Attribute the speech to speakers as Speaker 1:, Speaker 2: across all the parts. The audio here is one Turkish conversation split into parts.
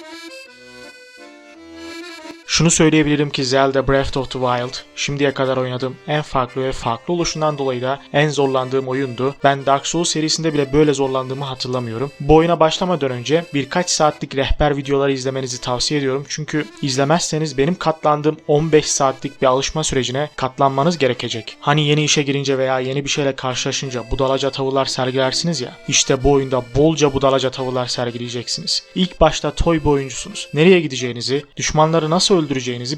Speaker 1: うん。Şunu söyleyebilirim ki Zelda Breath of the Wild şimdiye kadar oynadığım en farklı ve farklı oluşundan dolayı da en zorlandığım oyundu. Ben Dark Souls serisinde bile böyle zorlandığımı hatırlamıyorum. Bu oyuna başlamadan önce birkaç saatlik rehber videoları izlemenizi tavsiye ediyorum. Çünkü izlemezseniz benim katlandığım 15 saatlik bir alışma sürecine katlanmanız gerekecek. Hani yeni işe girince veya yeni bir şeyle karşılaşınca budalaca tavırlar sergilersiniz ya. İşte bu oyunda bolca budalaca tavırlar sergileyeceksiniz. İlk başta toy bir oyuncusunuz. Nereye gideceğinizi, düşmanları nasıl öldüreceğinizi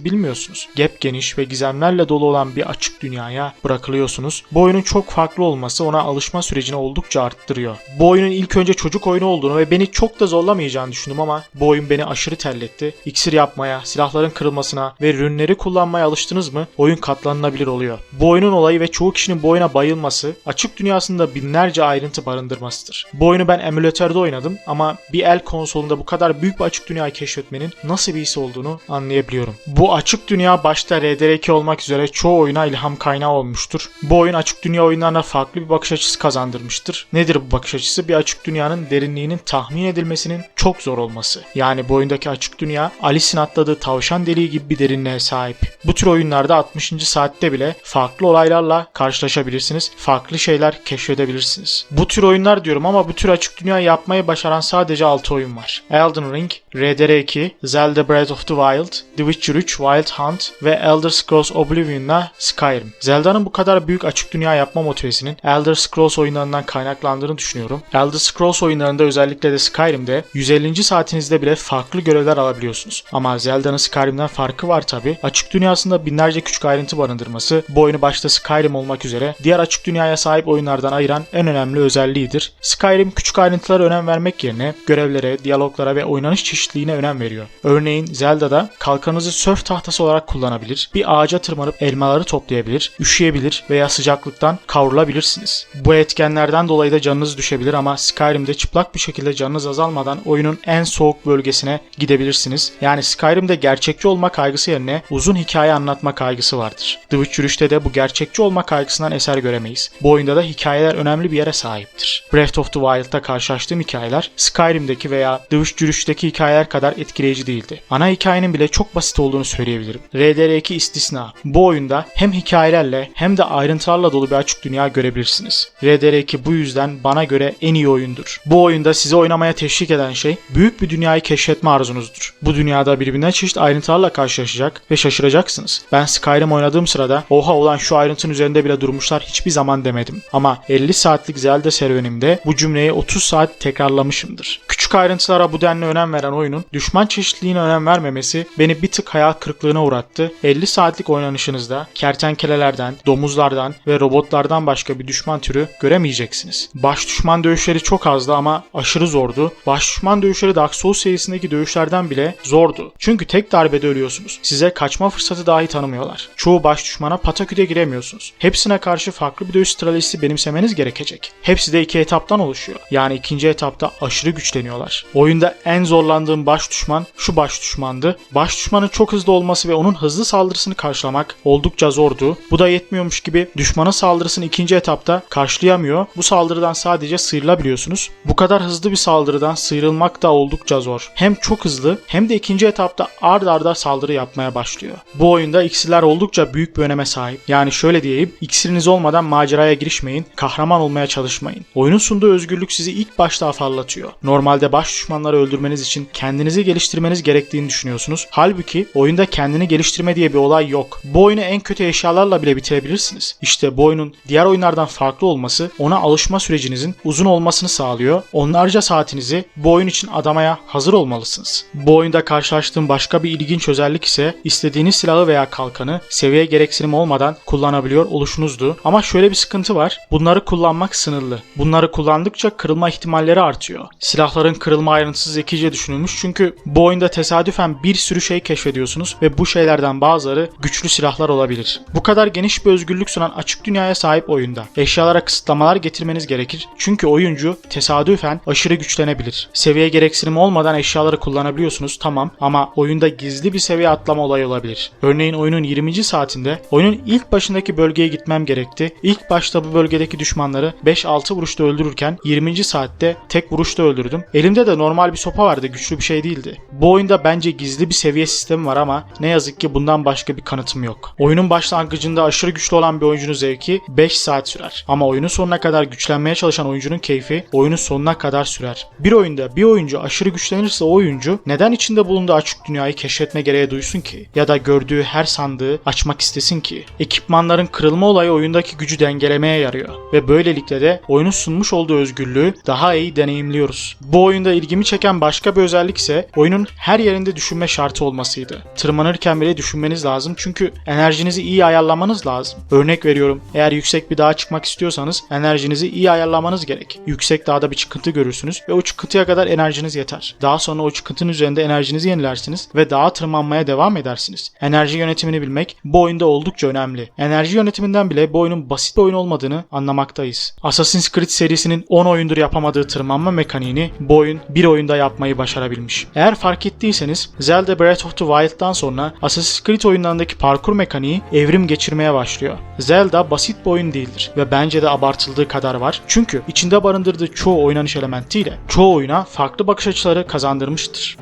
Speaker 1: bilmiyorsunuz. Gep geniş ve gizemlerle dolu olan bir açık dünyaya bırakılıyorsunuz. Bu oyunun çok farklı olması ona alışma sürecini oldukça arttırıyor. Bu oyunun ilk önce çocuk oyunu olduğunu ve beni çok da zorlamayacağını düşündüm ama bu oyun beni aşırı terletti. İksir yapmaya, silahların kırılmasına ve rünleri kullanmaya alıştınız mı oyun katlanılabilir oluyor. Bu oyunun olayı ve çoğu kişinin bu oyuna bayılması açık dünyasında binlerce ayrıntı barındırmasıdır. Bu oyunu ben emülatörde oynadım ama bir el konsolunda bu kadar büyük bir açık dünyayı keşfetmenin nasıl bir his olduğunu anlayabiliyorum. Bu açık dünya başta RDR2 olmak üzere çoğu oyuna ilham kaynağı olmuştur. Bu oyun açık dünya oyunlarına farklı bir bakış açısı kazandırmıştır. Nedir bu bakış açısı? Bir açık dünyanın derinliğinin tahmin edilmesinin çok zor olması. Yani bu oyundaki açık dünya Alice'in atladığı tavşan deliği gibi bir derinliğe sahip. Bu tür oyunlarda 60. saatte bile farklı olaylarla karşılaşabilirsiniz. Farklı şeyler keşfedebilirsiniz. Bu tür oyunlar diyorum ama bu tür açık dünya yapmayı başaran sadece 6 oyun var. Elden Ring, RDR2, Zelda Breath of the Wild, The Witcher 3, Wild Hunt ve Elder Scrolls Oblivion'la Skyrim. Zelda'nın bu kadar büyük açık dünya yapma motivesinin Elder Scrolls oyunlarından kaynaklandığını düşünüyorum. Elder Scrolls oyunlarında özellikle de Skyrim'de 150. saatinizde bile farklı görevler alabiliyorsunuz. Ama Zelda'nın Skyrim'den farkı var tabi. Açık dünyasında binlerce küçük ayrıntı barındırması bu oyunu başta Skyrim olmak üzere diğer açık dünyaya sahip oyunlardan ayıran en önemli özelliğidir. Skyrim küçük ayrıntılara önem vermek yerine görevlere, diyaloglara ve oynanış çeşitliliğine önem veriyor. Örneğin Zelda'da kalkanınızı sörf tahtası olarak kullanabilir, bir ağaca tırmanıp elmaları toplayabilir, üşüyebilir veya sıcaklıktan kavrulabilirsiniz. Bu etkenlerden dolayı da canınız düşebilir ama Skyrim'de çıplak bir şekilde canınız azalmadan oyunun en soğuk bölgesine gidebilirsiniz. Yani Skyrim'de gerçekçi olma kaygısı yerine uzun hikaye anlatma kaygısı vardır. The Witcher 3'te de bu gerçekçi olma kaygısından eser göremeyiz. Bu oyunda da hikayeler önemli bir yere sahiptir. Breath of the Wild'da karşılaştığım hikayeler Skyrim'deki veya The Witcher 3'teki hikayeler kadar etkileyici değildi. Ana hikayenin bile çok basit olduğunu söyleyebilirim. RDR2 istisna. Bu oyunda hem hikayelerle hem de ayrıntılarla dolu bir açık dünya görebilirsiniz. RDR2 bu yüzden bana göre en iyi oyundur. Bu oyunda sizi oynamaya teşvik eden şey büyük bir dünyayı keşfetme arzunuzdur. Bu dünyada birbirinden çeşitli ayrıntılarla karşılaşacak ve şaşıracaksınız. Ben Skyrim oynadığım sırada oha olan şu ayrıntının üzerinde bile durmuşlar hiçbir zaman demedim. Ama 50 saatlik Zelda serüvenimde bu cümleyi 30 saat tekrarlamışımdır. Küçük ayrıntılara bu denli önem veren oyunun düşman çeşitliliğine önem vermemesi beni bir tık hayal kırıklığına uğrattı. 50 saatlik oynanışınızda kertenkelelerden, domuzlardan ve robotlardan başka bir düşman türü göremeyeceksiniz. Baş düşman dövüşleri çok azdı ama aşırı zordu. Baş düşman dövüşleri Dark Souls serisindeki dövüşlerden bile zordu. Çünkü tek darbede ölüyorsunuz. Size kaçma fırsatı dahi tanımıyorlar. Çoğu baş düşmana pataküde giremiyorsunuz. Hepsine karşı farklı bir dövüş stratejisi benimsemeniz gerekecek. Hepsi de iki etaptan oluşuyor. Yani ikinci etapta aşırı güçleniyorlar. Oyunda en zorlandığım baş düşman şu baş düşmandı. Baş düşmanın çok hızlı olması ve onun hızlı saldırısını karşılamak oldukça zordu. Bu da yetmiyormuş gibi düşmanın saldırısını ikinci etapta karşılayamıyor. Bu saldırıdan sadece sıyrılabiliyorsunuz. Bu kadar hızlı bir saldırıdan sıyrılmak da oldukça zor. Hem çok hızlı hem de ikinci etapta ard arda saldırı yapmaya başlıyor. Bu oyunda iksirler oldukça büyük bir öneme sahip. Yani şöyle diyeyim, iksiriniz olmadan maceraya girişmeyin, kahraman olmaya çalışmayın. Oyunun sunduğu özgürlük sizi ilk başta afallatıyor. Normalde baş düşmanları öldürmeniz için kendinizi geliştirmeniz gerektiğini düşünüyorsunuz. Halbuki oyunda kendini geliştirme diye bir olay yok. Bu oyunu en kötü eşyalarla bile bitirebilirsiniz. İşte bu oyunun diğer oyunlardan farklı olması ona alışma sürecinizin uzun olmasını sağlıyor. Onlarca saatinizi bu oyun için adamaya hazır olmalısınız. Bu oyunda karşılaştığım başka bir ilginç özellik ise istediğiniz silahı veya kalkanı seviye gereksinim olmadan kullanabiliyor oluşunuzdu. Ama şöyle bir sıkıntı var. Bunları kullanmak sınırlı. Bunları kullandıkça kırılma ihtimalleri artıyor. Silahların kırılma ayrıntısı zekice düşünülmüş çünkü bu oyunda tesadüfen bir sürü şey keşfediyorsunuz ve bu şeylerden bazıları güçlü silahlar olabilir. Bu kadar geniş bir özgürlük sunan açık dünyaya sahip oyunda eşyalara kısıtlamalar getirmeniz gerekir. Çünkü oyuncu tesadüfen aşırı güçlenebilir. Seviye gereksinimi olmadan eşyaları kullanabiliyorsunuz tamam ama oyunda gizli bir seviye atlama olayı olabilir. Örneğin oyunun 20. saatinde oyunun ilk başındaki bölgeye gitmem gerekti. İlk başta bu bölgedeki düşmanları 5-6 vuruşta öldürürken 20. saatte tek vuruşta öldürdüm. Elimde de normal bir sopa vardı güçlü bir şey değildi. Bu oyunda bence gizli bir seviye sistemi var ama ne yazık ki bundan başka bir kanıtım yok. Oyunun başlangıcında aşırı güçlü olan bir oyuncunun zevki 5 saat sürer. Ama oyunun sonuna kadar güçlenmeye çalışan oyuncunun keyfi oyunun sonuna kadar sürer. Bir oyunda bir oyuncu aşırı güçlenirse o oyuncu neden içinde bulunduğu açık dünyayı keşfetme gereği duysun ki? Ya da gördüğü her sandığı açmak istesin ki? Ekipmanların kırılma olayı oyundaki gücü dengelemeye yarıyor. Ve böylelikle de oyunun sunmuş olduğu özgürlüğü daha iyi deneyimliyoruz. Bu oyunda ilgimi çeken başka bir özellik ise oyunun her yerinde düşünme şartı olmasıydı. Tırmanırken bile düşünmeniz lazım çünkü enerjinizi iyi ayarlamanız lazım. Örnek veriyorum eğer yüksek bir dağa çıkmak istiyorsanız enerjinizi iyi ayarlamanız gerek. Yüksek dağda bir çıkıntı görürsünüz ve o çıkıntıya kadar enerjiniz yeter. Daha sonra o çıkıntının üzerinde enerjinizi yenilersiniz ve dağa tırmanmaya devam edersiniz. Enerji yönetimini bilmek bu oyunda oldukça önemli. Enerji yönetiminden bile bu oyunun basit bir oyun olmadığını anlamaktayız. Assassin's Creed serisinin 10 oyundur yapamadığı tırmanma mekaniğini bu oyun bir oyunda yapmayı başarabilmiş. Eğer fark ettiyseniz Zelda Breath of the Wild'dan sonra Assassin's Creed oyunlarındaki parkur mekaniği evrim geçirmeye başlıyor. Zelda basit bir oyun değildir ve bence de abartıldığı kadar var. Çünkü içinde barındırdığı çoğu oynanış elementiyle çoğu oyuna farklı bakış açıları kazandırmıştır.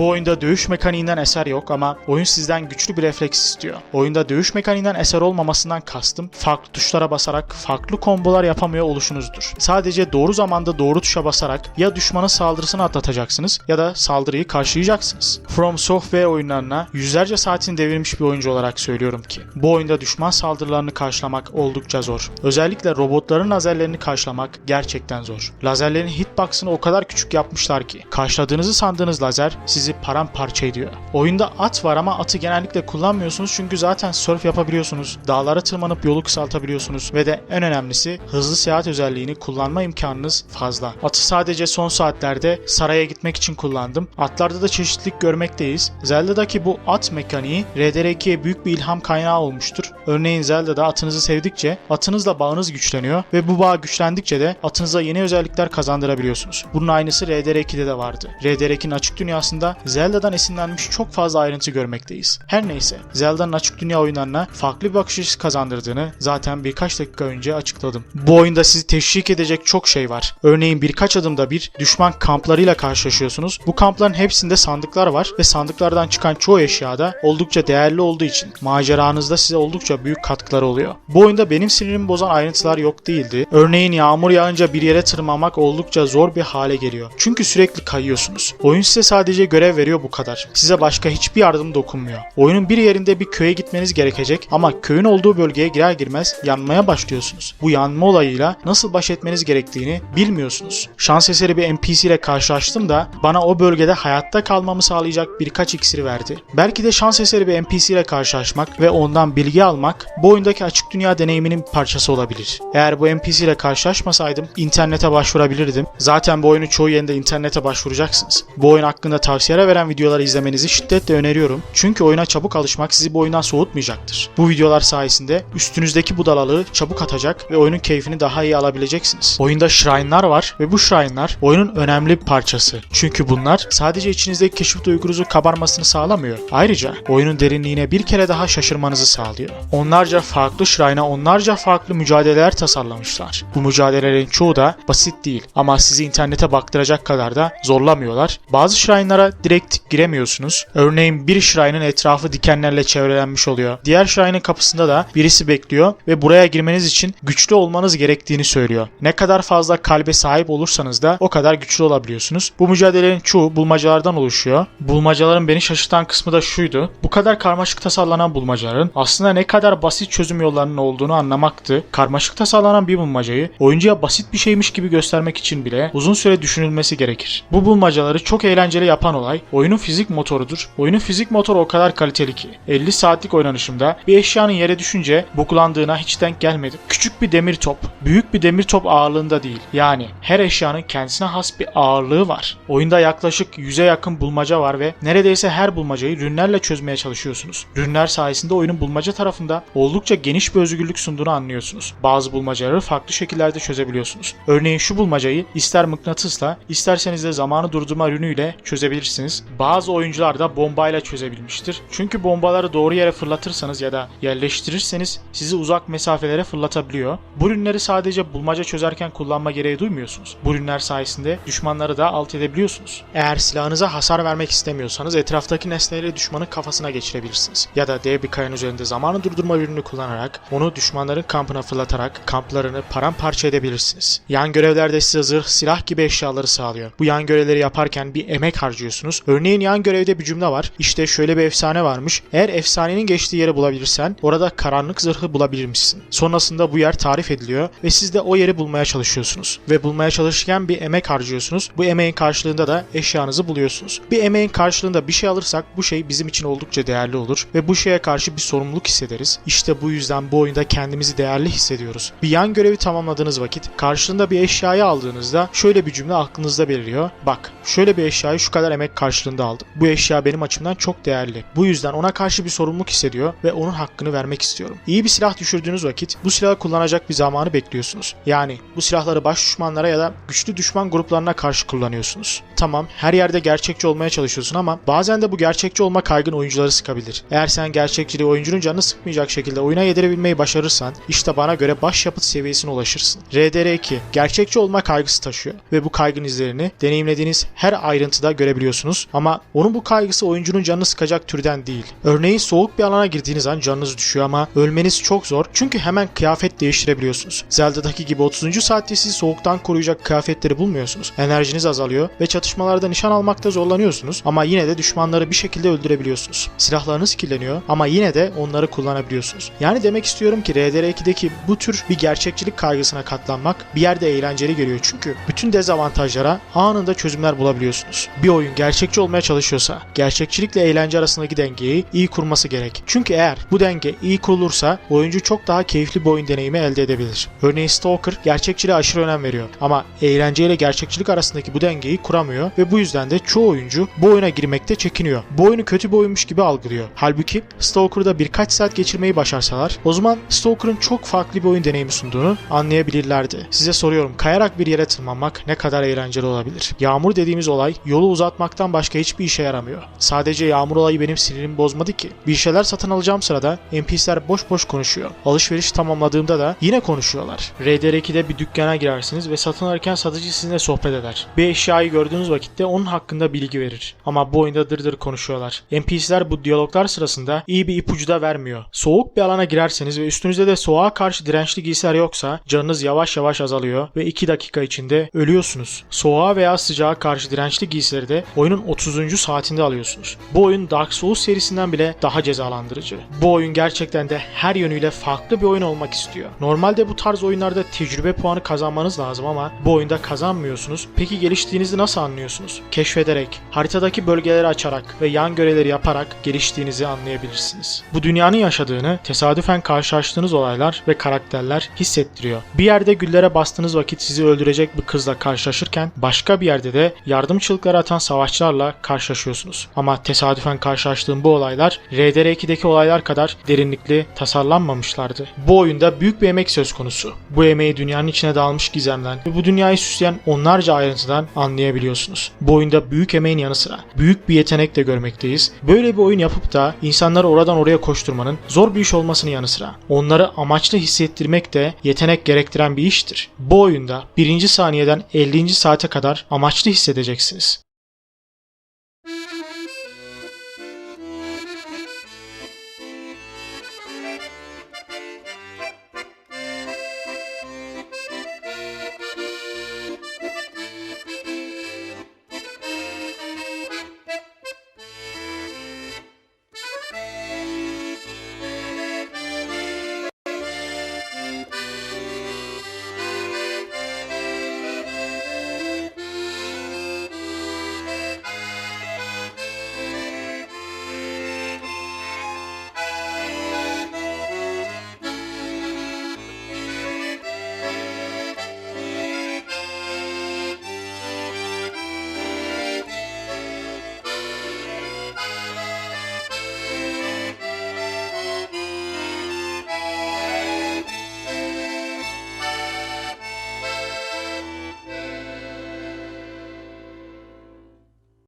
Speaker 1: Bu oyunda dövüş mekaniğinden eser yok ama oyun sizden güçlü bir refleks istiyor. Oyunda dövüş mekaniğinden eser olmamasından kastım farklı tuşlara basarak farklı kombolar yapamıyor oluşunuzdur. Sadece doğru zamanda doğru tuşa basarak ya düşmanın saldırısını atlatacaksınız ya da saldırıyı karşılayacaksınız. From Software oyunlarına yüzlerce saatini devirmiş bir oyuncu olarak söylüyorum ki bu oyunda düşman saldırılarını karşılamak oldukça zor. Özellikle robotların lazerlerini karşılamak gerçekten zor. Lazerlerin hitbox'ını o kadar küçük yapmışlar ki karşıladığınızı sandığınız lazer sizi paramparça ediyor. Oyunda at var ama atı genellikle kullanmıyorsunuz çünkü zaten surf yapabiliyorsunuz. Dağlara tırmanıp yolu kısaltabiliyorsunuz ve de en önemlisi hızlı seyahat özelliğini kullanma imkanınız fazla. Atı sadece son saatlerde saraya gitmek için kullandım. Atlarda da çeşitlilik görmekteyiz. Zelda'daki bu at mekaniği RDR2'ye büyük bir ilham kaynağı olmuştur. Örneğin Zelda'da atınızı sevdikçe atınızla bağınız güçleniyor ve bu bağ güçlendikçe de atınıza yeni özellikler kazandırabiliyorsunuz. Bunun aynısı RDR2'de de vardı. RDR2'nin açık dünyasında Zelda'dan esinlenmiş çok fazla ayrıntı görmekteyiz. Her neyse, Zelda'nın açık dünya oyunlarına farklı bir bakış açısı kazandırdığını zaten birkaç dakika önce açıkladım. Bu oyunda sizi teşvik edecek çok şey var. Örneğin birkaç adımda bir düşman kamplarıyla karşılaşıyorsunuz. Bu kampların hepsinde sandıklar var ve sandıklardan çıkan çoğu eşya da oldukça değerli olduğu için maceranızda size oldukça büyük katkıları oluyor. Bu oyunda benim sinirimi bozan ayrıntılar yok değildi. Örneğin yağmur yağınca bir yere tırmanmak oldukça zor bir hale geliyor. Çünkü sürekli kayıyorsunuz. Oyun size sadece görev veriyor bu kadar. Size başka hiçbir yardım dokunmuyor. Oyunun bir yerinde bir köye gitmeniz gerekecek ama köyün olduğu bölgeye girer girmez yanmaya başlıyorsunuz. Bu yanma olayıyla nasıl baş etmeniz gerektiğini bilmiyorsunuz. Şans eseri bir NPC ile karşılaştım da bana o bölgede hayatta kalmamı sağlayacak birkaç iksiri verdi. Belki de şans eseri bir NPC ile karşılaşmak ve ondan bilgi almak bu oyundaki açık dünya deneyiminin bir parçası olabilir. Eğer bu NPC ile karşılaşmasaydım internete başvurabilirdim. Zaten bu oyunu çoğu yerinde internete başvuracaksınız. Bu oyun hakkında tavsiyeler veren videoları izlemenizi şiddetle öneriyorum. Çünkü oyuna çabuk alışmak sizi bu oyundan soğutmayacaktır. Bu videolar sayesinde üstünüzdeki budalalığı çabuk atacak ve oyunun keyfini daha iyi alabileceksiniz. Oyunda shrine'lar var ve bu shrine'lar oyunun önemli bir parçası. Çünkü bunlar sadece içinizdeki keşif duygunuzun kabarmasını sağlamıyor. Ayrıca oyunun derinliğine bir kere daha şaşırmanızı sağlıyor. Onlarca farklı shrine'a onlarca farklı mücadeleler tasarlamışlar. Bu mücadelelerin çoğu da basit değil ama sizi internete baktıracak kadar da zorlamıyorlar. Bazı shrine'lara direkt giremiyorsunuz. Örneğin bir shrine'ın etrafı dikenlerle çevrelenmiş oluyor. Diğer shrine'ın kapısında da birisi bekliyor ve buraya girmeniz için güçlü olmanız gerektiğini söylüyor. Ne kadar fazla kalbe sahip olursanız da o kadar güçlü olabiliyorsunuz. Bu mücadelelerin çoğu bulmacalardan oluşuyor. Bulmacaların beni şaşırtan kısmı da şuydu. Bu kadar karmaşık tasarlanan bulmacaların aslında ne kadar basit çözüm yollarının olduğunu anlamaktı. Karmaşık tasarlanan bir bulmacayı oyuncuya basit bir şeymiş gibi göstermek için bile uzun süre düşünülmesi gerekir. Bu bulmacaları çok eğlenceli yapan olay olay oyunun fizik motorudur. Oyunun fizik motoru o kadar kaliteli ki 50 saatlik oynanışımda bir eşyanın yere düşünce buklandığına hiç denk gelmedim. Küçük bir demir top, büyük bir demir top ağırlığında değil. Yani her eşyanın kendisine has bir ağırlığı var. Oyunda yaklaşık 100'e yakın bulmaca var ve neredeyse her bulmacayı rünlerle çözmeye çalışıyorsunuz. Rünler sayesinde oyunun bulmaca tarafında oldukça geniş bir özgürlük sunduğunu anlıyorsunuz. Bazı bulmacaları farklı şekillerde çözebiliyorsunuz. Örneğin şu bulmacayı ister mıknatısla isterseniz de zamanı durdurma rünüyle çözebilirsiniz. Bazı oyuncular da bombayla çözebilmiştir. Çünkü bombaları doğru yere fırlatırsanız ya da yerleştirirseniz sizi uzak mesafelere fırlatabiliyor. Bu rünleri sadece bulmaca çözerken kullanma gereği duymuyorsunuz. Bu rünler sayesinde düşmanları da alt edebiliyorsunuz. Eğer silahınıza hasar vermek istemiyorsanız etraftaki nesneleri düşmanın kafasına geçirebilirsiniz. Ya da dev bir kayanın üzerinde zamanı durdurma ürünü kullanarak onu düşmanların kampına fırlatarak kamplarını paramparça edebilirsiniz. Yan görevlerde size zırh, silah gibi eşyaları sağlıyor. Bu yan görevleri yaparken bir emek harcıyorsunuz. Örneğin yan görevde bir cümle var. İşte şöyle bir efsane varmış. Eğer efsanenin geçtiği yeri bulabilirsen orada karanlık zırhı bulabilirmişsin. Sonrasında bu yer tarif ediliyor ve siz de o yeri bulmaya çalışıyorsunuz. Ve bulmaya çalışırken bir emek harcıyorsunuz. Bu emeğin karşılığında da eşyanızı buluyorsunuz. Bir emeğin karşılığında bir şey alırsak bu şey bizim için oldukça değerli olur ve bu şeye karşı bir sorumluluk hissederiz. İşte bu yüzden bu oyunda kendimizi değerli hissediyoruz. Bir yan görevi tamamladığınız vakit karşılığında bir eşyayı aldığınızda şöyle bir cümle aklınızda beliriyor. Bak şöyle bir eşyayı şu kadar emek karşılığında aldım. Bu eşya benim açımdan çok değerli. Bu yüzden ona karşı bir sorumluluk hissediyor ve onun hakkını vermek istiyorum. İyi bir silah düşürdüğünüz vakit bu silahı kullanacak bir zamanı bekliyorsunuz. Yani bu silahları baş düşmanlara ya da güçlü düşman gruplarına karşı kullanıyorsunuz. Tamam her yerde gerçekçi olmaya çalışıyorsun ama bazen de bu gerçekçi olma kaygın oyuncuları sıkabilir. Eğer sen gerçekçiliği oyuncunun canını sıkmayacak şekilde oyuna yedirebilmeyi başarırsan işte bana göre başyapıt seviyesine ulaşırsın. RDR2 gerçekçi olma kaygısı taşıyor ve bu kaygın izlerini deneyimlediğiniz her ayrıntıda görebiliyorsunuz ama onun bu kaygısı oyuncunun canını sıkacak türden değil. Örneğin soğuk bir alana girdiğiniz an canınız düşüyor ama ölmeniz çok zor çünkü hemen kıyafet değiştirebiliyorsunuz. Zelda'daki gibi 30. saatte sizi soğuktan koruyacak kıyafetleri bulmuyorsunuz. Enerjiniz azalıyor ve çatışmalarda nişan almakta zorlanıyorsunuz ama yine de düşmanları bir şekilde öldürebiliyorsunuz. Silahlarınız kirleniyor ama yine de onları kullanabiliyorsunuz. Yani demek istiyorum ki RDR2'deki bu tür bir gerçekçilik kaygısına katlanmak bir yerde eğlenceli geliyor çünkü bütün dezavantajlara anında çözümler bulabiliyorsunuz. Bir oyun gerçekçi olmaya çalışıyorsa gerçekçilikle eğlence arasındaki dengeyi iyi kurması gerek. Çünkü eğer bu denge iyi kurulursa oyuncu çok daha keyifli bir oyun deneyimi elde edebilir. Örneğin Stalker gerçekçiliğe aşırı önem veriyor ama eğlence ile gerçekçilik arasındaki bu dengeyi kuramıyor ve bu yüzden de çoğu oyuncu bu oyuna girmekte çekiniyor. Bu oyunu kötü bir oyunmuş gibi algılıyor. Halbuki Stalker'da birkaç saat geçirmeyi başarsalar o zaman Stalker'ın çok farklı bir oyun deneyimi sunduğunu anlayabilirlerdi. Size soruyorum kayarak bir yere tırmanmak ne kadar eğlenceli olabilir? Yağmur dediğimiz olay yolu uzatmaktan başka hiçbir işe yaramıyor. Sadece yağmur olayı benim sinirimi bozmadı ki. Bir şeyler satın alacağım sırada NPC'ler boş boş konuşuyor. Alışveriş tamamladığımda da yine konuşuyorlar. RDR2'de bir dükkana girersiniz ve satın alırken satıcı sizinle sohbet eder. Bir eşyayı gördüğünüz vakitte onun hakkında bilgi verir. Ama bu oyunda dırdır konuşuyorlar. NPC'ler bu diyaloglar sırasında iyi bir ipucu da vermiyor. Soğuk bir alana girerseniz ve üstünüzde de soğuğa karşı dirençli giysiler yoksa canınız yavaş yavaş azalıyor ve 2 dakika içinde ölüyorsunuz. Soğuğa veya sıcağa karşı dirençli giysileri de oyunun 30. saatinde alıyorsunuz. Bu oyun Dark Souls serisinden bile daha cezalandırıcı. Bu oyun gerçekten de her yönüyle farklı bir oyun olmak istiyor. Normalde bu tarz oyunlarda tecrübe puanı kazanmanız lazım ama bu oyunda kazanmıyorsunuz. Peki geliştiğinizi nasıl anlıyorsunuz? Keşfederek, haritadaki bölgeleri açarak ve yan görevleri yaparak geliştiğinizi anlayabilirsiniz. Bu dünyanın yaşadığını tesadüfen karşılaştığınız olaylar ve karakterler hissettiriyor. Bir yerde güllere bastığınız vakit sizi öldürecek bir kızla karşılaşırken başka bir yerde de yardım çığlıkları atan savaşçılarla karşılaşıyorsunuz. Ama tesadüfen karşılaştığım bu olaylar RDR2'deki olaylar kadar derinlikli tasarlanmamışlardı. Bu oyunda büyük bir emek söz konusu. Bu emeği dünyanın içine dalmış gizemden ve bu dünyayı süsleyen onlarca ayrıntıdan anlayabiliyorsunuz. Bu oyunda büyük emeğin yanı sıra büyük bir yetenek de görmekteyiz. Böyle bir oyun yapıp da insanları oradan oraya koşturmanın zor bir iş olmasının yanı sıra onları amaçlı hissettirmek de yetenek gerektiren bir iştir. Bu oyunda birinci saniyeden 50. saate kadar amaçlı hissedeceksiniz.